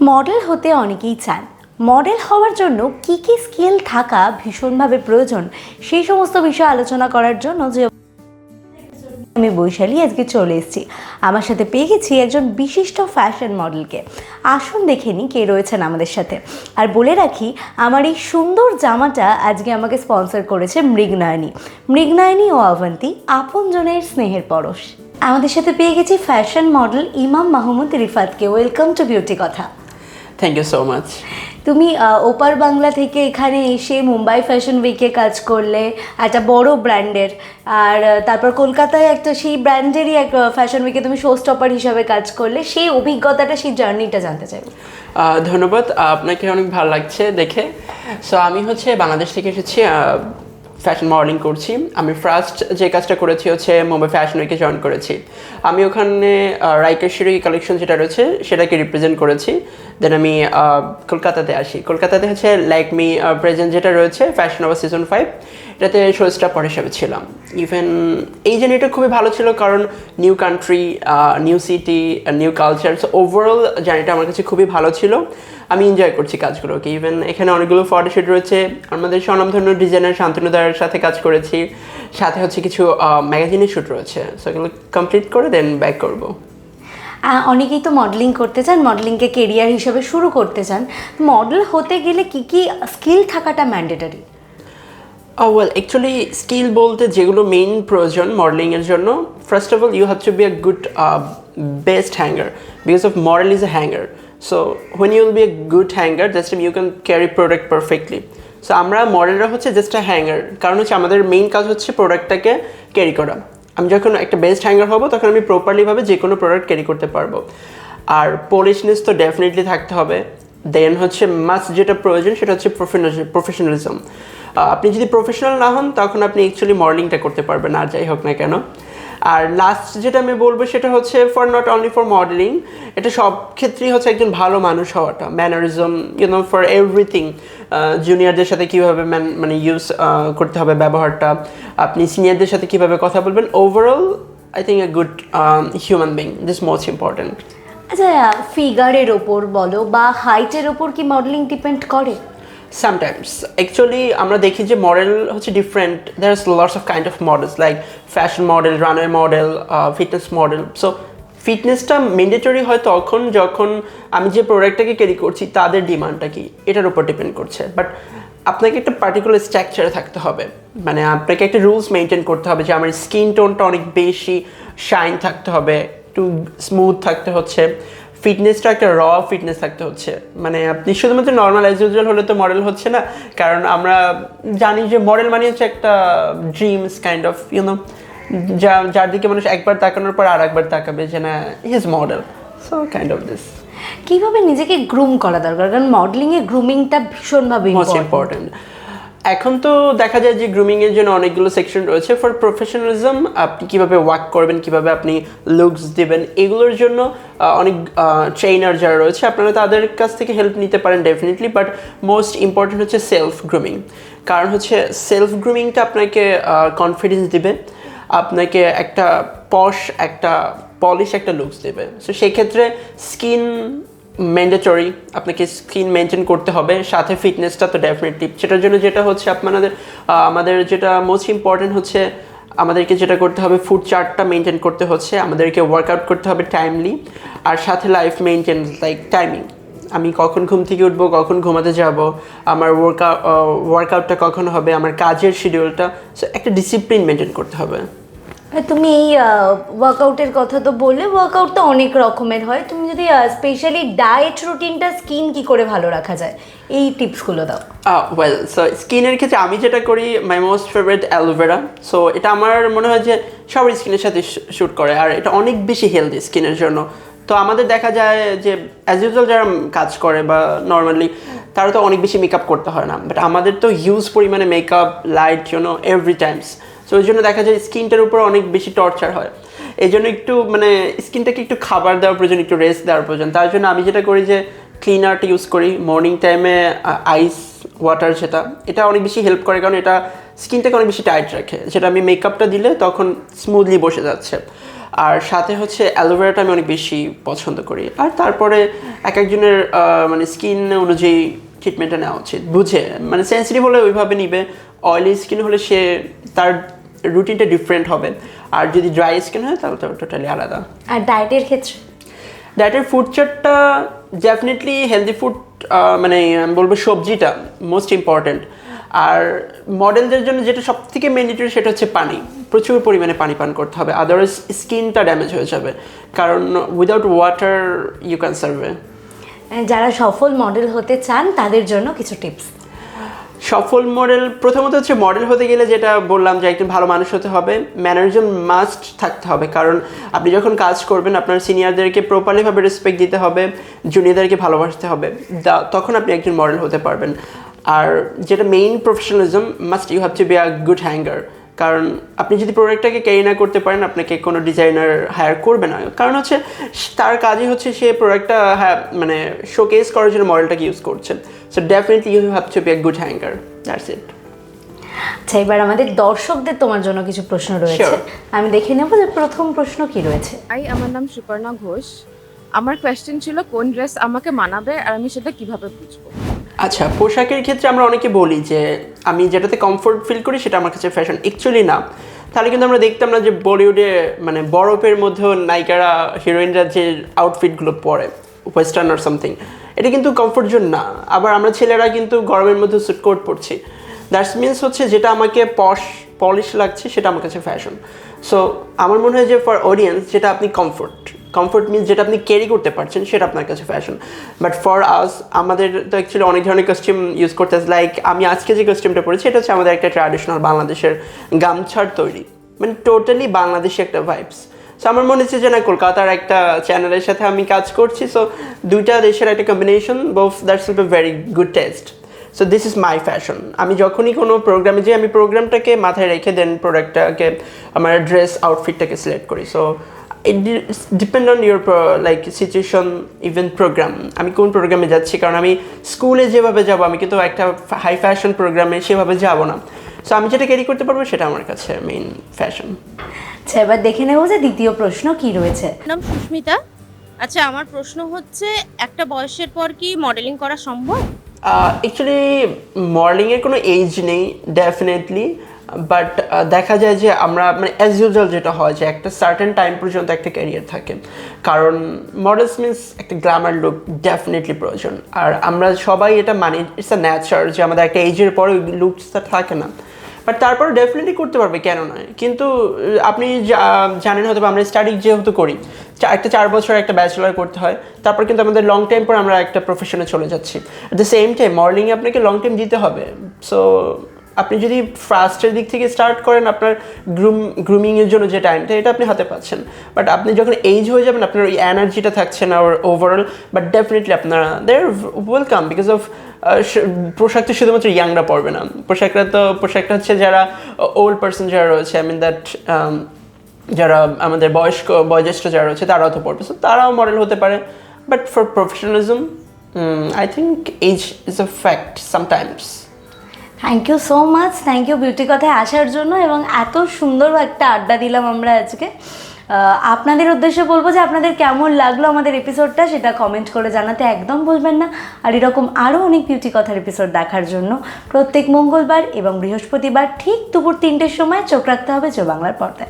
Model হতে অনেকেই চান। মডেল হওয়ার জন্য কি কি স্কিল থাকা ভীষণভাবে প্রয়োজন, সেই সমস্ত বিষয় আলোচনা করার জন্য যে আমি বৈশালী আজকে চলে এসেছি। আমার সাথে পেয়ে গেছি একজন বিশিষ্ট ফ্যাশন মডেলকে। আসুন দেখে নিই কে রয়েছেন আমাদের সাথে। আর বলে রাখি, আমার এই সুন্দর জামাটা আজকে আমাকে স্পন্সর করেছে মৃগনয়নী। মৃগনয়নী ও অবন্তী, আপনজনের স্নেহের পরশ। আমাদের সাথে পেয়ে গেছি ফ্যাশন মডেল ইমাম মাহমুদ রিফাতকে। ওয়েলকাম টু বিউটি কথা। থ্যাংক ইউ সো মাচ তুমি ওপার বাংলা থেকে এখানে এসে মুম্বাই ফ্যাশন উইকে কাজ করলে একটা বড় ব্র্যান্ডের আর তারপর কলকাতায় একটা সেই ব্র্যান্ডেরই এক ফ্যাশন উইকে তুমি শো স্টপার হিসাবে কাজ করলে সেই অভিজ্ঞতাটা সেই জার্নিটা জানতে চাই ধন্যবাদ আপনাকে অনেক ভালো লাগছে দেখে। সো আমি হচ্ছে বাংলাদেশ থেকে এসেছি ফ্যাশন মডেলিং করছি। আমি ফার্স্ট যে কাজটা করেছি হচ্ছে মুম্বাই ফ্যাশন উইকে জয়েন করেছি। আমি ওখানে রাইকেশ্বরী কালেকশন যেটা রয়েছে সেটাকে রিপ্রেজেন্ট করেছি। দেন আমি কলকাতাতে আসি। কলকাতাতে হচ্ছে লাইক মি প্রেজেন্ট যেটা রয়েছে ফ্যাশন ওভার সিজন ফাইভ এটাতে শো স্টার হিসাবে ছিলাম। ইভেন এই জার্নিটা খুবই ভালো ছিল কারণ new country new city new culture so overall জার্নিটা আমার কাছে খুবই ভালো ছিল। আমি এনজয় করছি কাজগুলোকে। ইভেন এখানে অনেকগুলো ফটোশুট রয়েছে। আমাদের স্বনামধন্য ডিজাইনার শান্তনুদার সাথে কাজ করেছি। সাথে হচ্ছে কিছু ম্যাগাজিনের শ্যুট রয়েছে। সো এগুলো কমপ্লিট করে দেন ব্যাক করব। অনেকেই তো মডেলিং করতে চান মডেলিংকে কেরিয়ার হিসাবে শুরু করতে চান। মডেল হতে গেলে কি কি স্কিল থাকাটা ম্যান্ডেটারি ওয়েল অ্যাকচুয়ালি স্কিল বলতে যেগুলো মেইন প্রয়োজন মডেলিংয়ের জন্য first of all you have to be a good best hanger because of model is a hanger so when you will be a good hanger just you can carry product perfectly so আমরা মডেলরা হচ্ছে just আ hanger কারণ হচ্ছে আমাদের main কাজ হচ্ছে প্রোডাক্টটাকে carry করা। আমি যখন একটা বেস্ট হ্যাঙ্গার হব, তখন আমি প্রপারলিভাবে যে কোনো প্রোডাক্ট ক্যারি করতে পারব। আর পলিশনেস তো ডেফিনেটলি থাকতে হবে। দেন হচ্ছে মাস্ট যেটা প্রয়োজন, সেটা হচ্ছে প্রফেশনালিজম আপনি যদি প্রফেশনাল না হন, তখন আপনি অ্যাকচুয়ালি মডেলিংটা করতে পারবেন, আর যাই হোক না কেন। আর লাস্ট যেটা আমি বলব সেটা হচ্ছে for not only for modelling এটা সব ক্ষেত্রেই হচ্ছে একজন ভালো মানুষ হওয়াটা। Mannerism you know for everything জুনিয়রদের সাথে কীভাবে ম্যান মানে ইউজ করতে হবে ব্যবহারটা, আপনি সিনিয়রদের সাথে কীভাবে কথা বলবেন overall I think a good human being this most important আচ্ছা ফিগারের ওপর বলো বা হাইটের ওপর কি মডেলিং ডিপেন্ড করে? সামটাইমস অ্যাকচুয়ালি আমরা দেখি যে মডেল হচ্ছে different there is lots of kind of models like fashion model runway model fitness model so ফিটনেসটা mandatory হয় তখন যখন আমি যে প্রোডাক্টটাকে ক্যারি করছি, তাদের ডিমান্ডটা কি? এটার উপর ডিপেন্ড করছে। বাট আপনাকে একটা পার্টিকুলার স্ট্রাকচারে থাকতে হবে। মানে আপনাকে একটা রুলস মেনটেন করতে হবে যে আমার স্কিন টোনটা অনেক বেশি শাইন থাকতে হবে, একটু স্মুথ থাকতে হচ্ছে। ফিটনেসটা একটা র ফিটনেস থাকতে হচ্ছে। মানে আপনি শুধুমাত্র নর্মাল অ্যাজ ইউজুয়াল হলে তো মডেল হচ্ছে না। কারণ আমরা জানি যে মডেল মানে হচ্ছে একটা ড্রিমস কাইন্ড অফ ইউনো যা যার দিকে মানুষ একবার তাকানোর পর আর একবার তাকাবে যে না his model so kind of this কীভাবে নিজেকে গ্রুম করা দরকার? কারণ মডেলিংয়ে গ্রুমিংটা ভীষণভাবে। ইম্পর্টেন্ট এখন তো দেখা যায় যে গ্রুমিং এর জন্য অনেকগুলো সেকশন রয়েছে। ফর প্রফেশনালিজম আপনি কীভাবে ওয়াক করবেন, কীভাবে আপনি লুকস দিবেন, এগুলোর জন্য অনেক ট্রেনার যারা রয়েছে, আপনারা তাদের কাছ থেকে হেল্প নিতে পারেন ডেফিনেটলি বাট মোস্ট ইম্পর্টেন্ট হচ্ছে সেলফ গ্রুমিং কারণ হচ্ছে সেলফ গ্রুমিংটা আপনাকে কনফিডেন্স দিবে, আপনাকে একটা পশ একটা পলিশ একটা লুকস দেবে। সো সেক্ষেত্রে স্কিন ম্যান্ডেটরি আপনাকে স্কিন মেনটেন করতে হবে, সাথে ফিটনেসটা তো ডেফিনেটলি সেটার জন্য যেটা হচ্ছে আপনাদের আমাদের যেটা মোস্ট ইম্পর্টেন্ট হচ্ছে, আমাদেরকে যেটা করতে হবে ফুড চার্টটা মেনটেন করতে হচ্ছে, আমাদেরকে ওয়ার্কআউট করতে হবে টাইমলি আর সাথে লাইফ মেনটেন লাইক টাইমিং আমি কখন ঘুম থেকে উঠবো, কখন ঘুমাতে যাব, আমার ওয়ার্কআউট ওয়ার্কআউটটা কখন হবে, আমার কাজের শিডিউলটা সো একটা ডিসিপ্লিন মেনটেন করতে হবে। তুমি এই ওয়ার্কআউটের কথা তো বললে ওয়ার্কআউট তো অনেক রকমের হয়। তুমি যদি স্পেশালি ডায়েট রুটিনটা স্কিন কি করে ভালো রাখা যায়? এই টিপসগুলো দাও। ওয়েল সো স্কিনের ক্ষেত্রে আমি যেটা করি my most favourite aloe vera so এটা আমার মনে হয় যে সবার স্কিনের সাথে শ্যুট করে, আর এটা অনেক বেশি হেলদি স্কিনের জন্য। তো আমাদের দেখা যায় যে অ্যাজ ইউজুয়াল যারা কাজ করে বা নর্মালি তারা তো অনেক বেশি মেকআপ করতে হয় না। বাট আমাদের তো হিউজ পরিমাণে মেকআপ লাইট জন্য এভরি টাইমস সো ওই জন্য দেখা যায় স্কিনটার উপর অনেক বেশি টর্চার হয়। এই জন্য একটু মানে স্কিনটাকে একটু খাবার দেওয়ার প্রয়োজন, একটু রেস্ট দেওয়ার প্রয়োজন। তার জন্য আমি যেটা করি যে ক্লিনারটা ইউজ করি। মর্নিং টাইমে আইস ওয়াটার যেটা, এটা অনেক বেশি হেল্প করে। কারণ এটা স্কিনটাকে অনেক বেশি টাইট রাখে। যেটা আমি মেকআপটা দিলে তখন স্মুথলি বসে যাচ্ছে। আর সাথে হচ্ছে অ্যালোভেরাটা আমি অনেক বেশি পছন্দ করি। আর তারপরে এক একজনের মানে স্কিন অনুযায়ী ট্রিটমেন্টটা নেওয়া উচিত। বুঝে? মানে সেন্সিটিভ হলে ওইভাবে নিবে। অয়েলি স্কিন হলে সে তার রুটিনটা ডিফারেন্ট হবে। আর যদি ড্রাই স্কিন হয় তাহলে তো টোটালি আলাদা। আর ডায়েটের ক্ষেত্রে? ডায়েটের ফুড চার্টটা ডেফিনেটলি হেলদি ফুড মানে আমি বলব সবজিটা মোস্ট ইম্পর্ট্যান্ট আর মডেলদের জন্য যেটা সব থেকে ম্যান্ডেটরি সেটা হচ্ছে পানি। প্রচুর পরিমাণে পানি পান করতে হবে। আদারওয়াইজ স্কিনটা ড্যামেজ হয়ে যাবে। কারণ without water you can survive যারা সফল মডেল হতে চান তাদের জন্য কিছু টিপস সফল মডেল প্রথমত হচ্ছে মডেল হতে গেলে যেটা বললাম যে একজন ভালো মানুষ হতে হবে ম্যানেজার মাস্ট থাকতে হবে। কারণ আপনি যখন কাজ করবেন, আপনার সিনিয়রদেরকে প্রপারলিভাবে রেসপেক্ট দিতে হবে জুনিয়রদেরকে ভালোবাসতে হবে। তখন আপনি একজন মডেল হতে পারবেন। আর যেটা main professionalism must you have to be a good hanger কারণ আপনি যদি প্রোডাক্টটাকে ক্যারি না করতে পারেন আপনাকে কোনো ডিজাইনার হায়ার করবে না। কারণ হচ্ছে তার কাজই হচ্ছে সে প্রোডাক্টটা হ্যাঁ মানে শোকেস করার জন্য মডেলটাকে ইউজ করছে। So definitely you have to be a good hanger that's it আচ্ছা এবার আমাদের দর্শকদের তোমার জন্য কিছু প্রশ্ন রয়েছে। আমি দেখে নেব যে প্রথম প্রশ্ন কি রয়েছে। আই আমার নাম সুপর্ণা ঘোষ। আমার কোয়েশ্চেন ছিল কোন ড্রেস আমাকে মানাবে আর আমি সেটা কীভাবে বুঝব? আচ্ছা পোশাকের ক্ষেত্রে আমরা অনেকে বলি যে, আমি যেটাতে কমফোর্ট ফিল করি সেটা আমার কাছে ফ্যাশন অ্যাকচুয়ালি না। তাহলে কিন্তু আমরা দেখতাম না যে বলিউডে মানে বরফের মধ্যেও নায়িকারা হিরোইনরা যে আউটফিটগুলো পরে ওয়েস্টার্ন আর সামথিং এটা কিন্তু কমফোর্ট জোন না। আবার আমরা ছেলেরা কিন্তু গরমের মধ্যে সুট কোট পরছি। দ্যাটস মিনস হচ্ছে যেটা আমাকে পশ পলিশ লাগছে, সেটা আমার কাছে ফ্যাশন সো আমার মনে হয় যে ফর অডিয়েন্স যেটা আপনি কমফোর্ট কমফোর্ট মিনস যেটা আপনি ক্যারি করতে পারছেন, সেটা আপনার কাছে ফ্যাশন বাট ফর আস আমাদের তো অ্যাকচুয়ালি অনেক ধরনের কস্টিউম ইউজ করতে লাইক আমি আজকে যে কস্টিউমটা পড়েছি এটা হচ্ছে আমাদের একটা ট্র্যাডিশনাল বাংলাদেশের গামছার তৈরি। মানে টোটালি বাংলাদেশি একটা ভাইবস সো আমার মনে হচ্ছে যে না, কলকাতার একটা চ্যানেলের সাথে আমি কাজ করছি। সো দুইটা দেশের একটা combination বোফ that's a very good taste so this is my fashion আমি যখনই কোনো প্রোগ্রামে যাই, আমি প্রোগ্রামটাকে মাথায় রেখে দেন প্রোডাক্টটাকে আমার ড্রেস আউটফিটটাকে সিলেক্ট করি। So it depend on your like situation even program আমি কোন প্রোগ্রামে যাচ্ছি কারণ আমি স্কুলে যেভাবে যাব আমি কিন্তু একটা হাই ফ্যাশন প্রোগ্রামে সেভাবে যাব না। সো আমি যেটা ক্যারি করতে পারব সেটা আমার কাছে মেইন ফ্যাশন আচ্ছা এবার দেখে নেব যে দ্বিতীয় প্রশ্ন কি রয়েছে। নাম সুস্মিতা। আচ্ছা আমার প্রশ্ন হচ্ছে একটা বয়সের পর কি মডেলিং করা সম্ভব? অ্যাকচুয়ালি মডেলিংয়ের কোনো এজ নেই ডেফিনেটলি বাট দেখা যায় যে আমরা মানে অ্যাজ ইউজুয়াল যেটা হয় যে একটা সার্টেন টাইম পর্যন্ত একটা ক্যারিয়ার থাকে। কারণ মডেলস মিনস একটা গ্ল্যামার লুক ডেফিনেটলি প্রয়োজন। আর আমরা সবাই এটা মানি ইটস আ ন্যাচার যে আমাদের একটা এজের পরে ওই লুকসটা থাকে না। বাট তারপর ডেফিনেটলি করতে পারবে, কেন নয়? কিন্তু আপনি জানেন হয়তো আমরা স্টাডি যেহেতু করি একটা চার বছর একটা ব্যাচেলার করতে হয়, তারপর কিন্তু আমাদের লং টাইম পর আমরা একটা প্রফেশনে চলে যাচ্ছি। অ্যাট দ্য সেম টাইম মর্নিংয়ে আপনাকে লং টাইম দিতে হবে। সো আপনি যদি ফার্স্টের দিক থেকে স্টার্ট করেন আপনার গ্রুম গ্রুমিংয়ের জন্য যে টাইমটা এটা আপনি হাতে পাচ্ছেন। বাট আপনি যখন এইজ হয়ে যাবেন, আপনার ওই এনার্জিটা থাকছে না ওভারঅল বাট ডেফিনেটলি আপনারা they are welcome because of পোশাক তো শুধুমাত্র ইয়াংরা পরবে না। পোশাকরা তো, পোশাকটা হচ্ছে যারা ওল্ড পার্সন যারা রয়েছে আই মিন দ্যাট যারা আমাদের বয়স্ক, বয়োজ্যেষ্ঠ যারা রয়েছে, তারাও তো পড়বে সো তারাও মডেল হতে পারে। But for professionalism I think age is a fact sometimes thank you so much thank you beauty কথায় আসার জন্য এবং এত সুন্দর একটা আড্ডা দিলাম আমরা আজকে। আপনাদের উদ্দেশ্যে বলব যে আপনাদের কেমন লাগল আমাদের এপিসোডটা সেটা কমেন্ট করে জানাতে একদম ভুলবেন না। আর এরকম আরও অনেক বিউটি কথার এপিসোড দেখার জন্য প্রত্যেক মঙ্গলবার এবং বৃহস্পতিবার ঠিক দুপুর তিনটের সময় চোখ রাখতে হবে চো বাংলার পর্দায়।